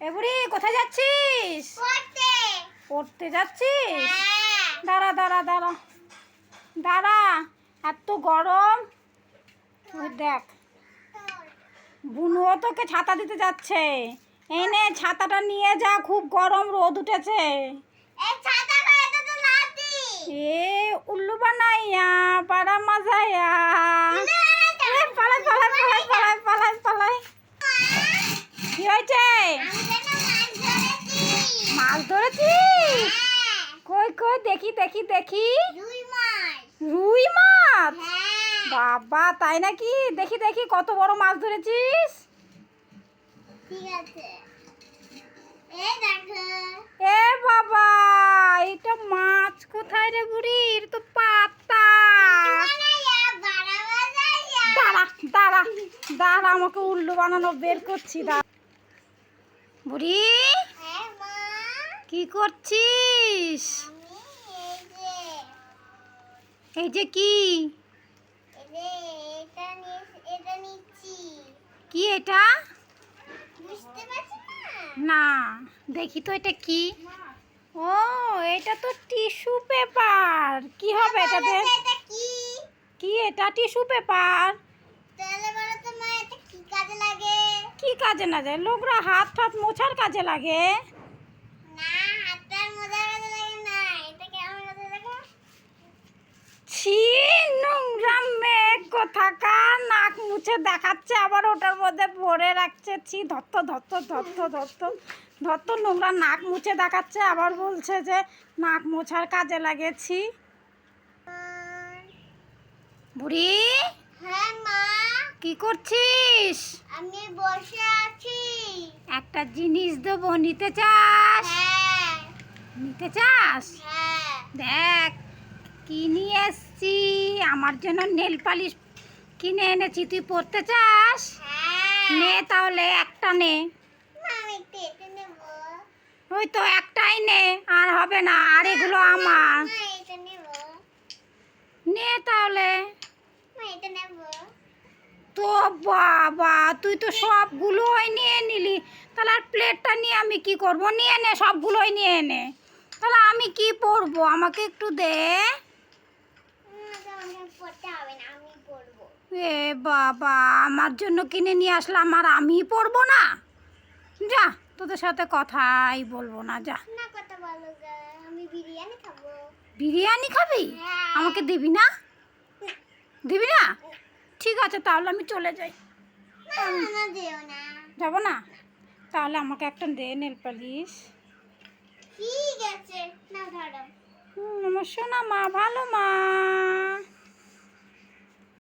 এবারে কোথায় যাচ্ছিস? পড়তে। পড়তে যাচ্ছিস? হ্যাঁ। দাঁড়া দাঁড়া দাঁড়া। দাঁড়া এত গরম। দেখ। বুনুও তোকে ছাতা দিতে যাচ্ছে। এনে ছাতাটা নিয়ে যা খুব গরম রোদ উঠেছে। এ উল্লু বানাইয়া পাড়া মাজাইয়া। পালাই পালাই পালাই পালাই পালাই। পালাই। কি হয়েছে? মাছ ধরেছি? ধরেছিস কই কই, দেখি দেখি দেখি। রুই মাছ? বাবা, তাই নাকি? দেখি দেখি, কত বড় মাছ ধরেছিস? এ বাবা এটা মাছ কোথায় রে বুড়ি? এটা তো পাতা। দাঁড়া দাঁড়া দাঁড়া, আমাকে উল্লু বানানো বের করছি, দাঁড়া। বুড়ি কি করছিস? এই যে কি? কি এটা? না দেখি তো এটা কি। ও এটা তো টিস্যু পেপার। কি হবে এটাতে? এটা কি? কি এটা? Tissue paper? কি কাজে লাগে? লোকরা হাত ফাত মোছার কাজে লাগে না হাতটার মজা কাজে লাগে না এটা কেমন কাজে লাগে ছি নোংরা মেঘ কোথাকার নাক মুছে দেখাচ্ছে আবার ওটার মধ্যে ভরে রাখছে। ছি ধত্ত ধত্ত ধত্ত ধত্ত। ধত্ত নোংরা নাক মুছে দেখাচ্ছে আবার বলছে যে নাক মোছার কাজে লাগেছি বুড়ি হ্যাঁ মা। কি করছিস? আমি বসে আছি। একটা জিনিস দেবো নিতে চাস? হ্যাঁ। নিতে চাস? হ্যাঁ। দেখ কি নিয়ে এসছি? আমার জন্য নেল পালিশ কিনে এনেছি তুই পড়তে চাস? হ্যাঁ। নে তাহলে একটা নে। ওই তো একটাই নে আর হবে না আর এগুলো আমার। নে তাহলে। তো বাবা তুই তো সবগুলোই নিয়ে নিলি। তাহলে আর প্লেটটা নিয়ে আমি কি করব? নিয়ে নে সবগুলোই নিয়ে নে। তাহলে আমি কি পরবো আমাকে একটু দে। পড়তে হবে না আমি এ বাবা আমার জন্য কিনে নিয়ে আসলাম আর আমি পরবো না। যা তোদের সাথে কথাই বলব না যা। না কথা বলো আমি বিরিয়ানি খাব। বিরিয়ানি খাবি? হ্যাঁ। আমাকে দিবি না? দিবি না? ঠিক আছে তাহলে আমি চলে যাই। যাব না? তাহলে আমাকে একটা দে নেল পালিশ। ঠিক আছে না ধরো। আমার সোনা মা ভালো মা।